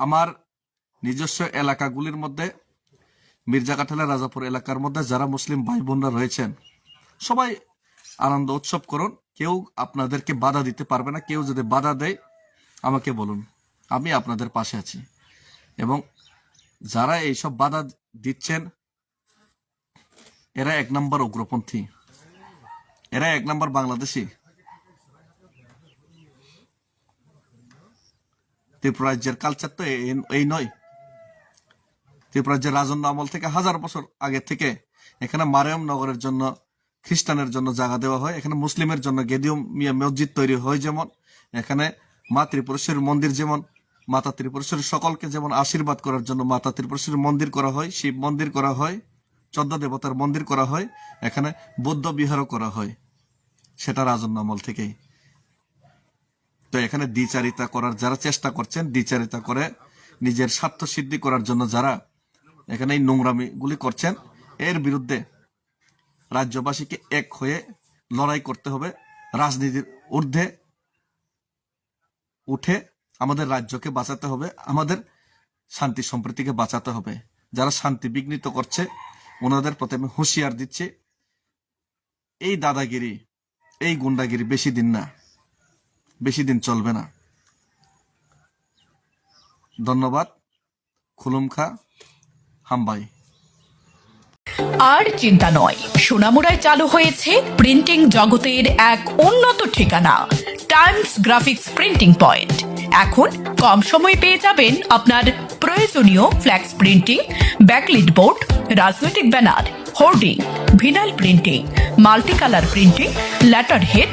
আমার নিজস্ব এলাকাগুলির মধ্যে, মির্জা কাঠালা, রাজাপুর এলাকার মধ্যে যারা মুসলিম ভাই বোনরা রয়েছেন, সবাই আনন্দ উৎসব করুন। কেউ আপনাদেরকে বাধা দিতে পারবে না। কেউ যদি বাধা দেয়, আমাকে বলুন। আমি আপনাদের পাশে আছি। এবং যারা এইসব বাধা দিচ্ছেন, এরা এক নম্বর উগ্রপন্থী। এরা এক নম্বর বাংলাদেশি। ত্রিপুরা রাজ্যের কালচার তো এই- নয়। ত্রিপুরা রাজ্যের রাজন্য আমল থেকে হাজার বছর আগে থেকে এখানে মারিয়ম নগরের জন্য, খ্রিস্টানের জন্য জায়গা দেওয়া হয়। এখানে মুসলিমের জন্য গেদিয়ম মিয়া মসজিদ তৈরি হয় যেমন। এখানে মা ত্রিপুরেশ্বরীর মন্দির যেমন। মাতা ত্রিপুরেশ্বরী সকলকে যেমন আশীর্বাদ করার জন্য মাতা ত্রিপুরেশ্বরীর মন্দির করা হয়, শিব মন্দির করা হয়, চোদ্দ দেবতার মন্দির করা হয়। এখানে বৌদ্ধ বিহারও করা হয়। সেটা রাজন্য আমল থেকেই। তো এখানে দ্বিচারিতা করার, যারা চেষ্টা করছেন দ্বিচারিতা করে নিজের স্বার্থ সিদ্ধি করার জন্য যারা এখানে এই নোংরামি গুলি করছেন, এর বিরুদ্ধে রাজ্যবাসীকে এক হয়ে লড়াই করতে হবে, রাজনীতির ঊর্ধ্বে উঠে আমাদের রাজ্যকে বাঁচাতে হবে, আমাদের শান্তি সম্প্রীতিকে বাঁচাতে হবে। যারা শান্তি বিঘ্নিত করছে, ওনাদের প্রথমে হুঁশিয়ার দিচ্ছে, এই দাদাগিরি, এই গুন্ডাগিরি বেশি দিন না। বেশি দিন চলবে না। ধন্যবাদ। খুলুম খা হাম্বাই। আর চিন্তা নয় সোনামুড়ায় চালু হয়েছে প্রিন্টিং জগতের এক উন্নত ঠিকানা, টাইমস গ্রাফিক্স প্রিন্টিং পয়েন্ট। এখন কম সময়ে পেয়ে যাবেন আপনার প্রয়োজনীয় ফ্ল্যাক্স প্রিন্টিং, ব্যাকলিট বোর্ড, রাজনৈতিক banner, hoarding, vinyl printing multi colour printing, letterhead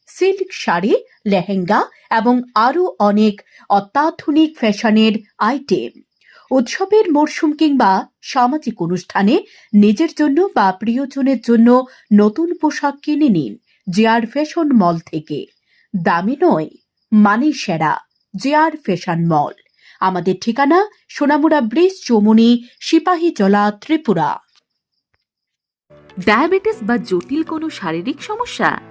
silk sari, lehenga এবং আরও অনেক অত্যাধুনিক ফ্যাশনের আইটেম। উৎসবের মরশুম কিংবা সামাজিক অনুষ্ঠানে নিজের জন্য বা প্রিয়জনের জন্য নতুন পোশাক কিনে নিন জেআর ফ্যাশন মল থেকে। দামি নয় মানে সেরা জেআর ফ্যাশন মল। আমাদের ঠিকানা সোনামুড়া ব্রিজ, চৌমনি, সিপাহী জলা, ত্রিপুরা। ডায়াবেটিস বা জটিল কোনো শারীরিক সমস্যা?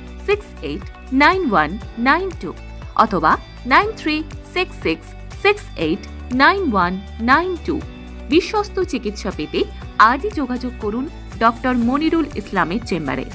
six eight nine one nine two অথবা nine three six six six eight nine one nine two বিশ্বস্ত চিকিৎসা পেতে আজই যোগাযোগ করুন ডক্টর মনিরুল ইসলামের চেম্বারে।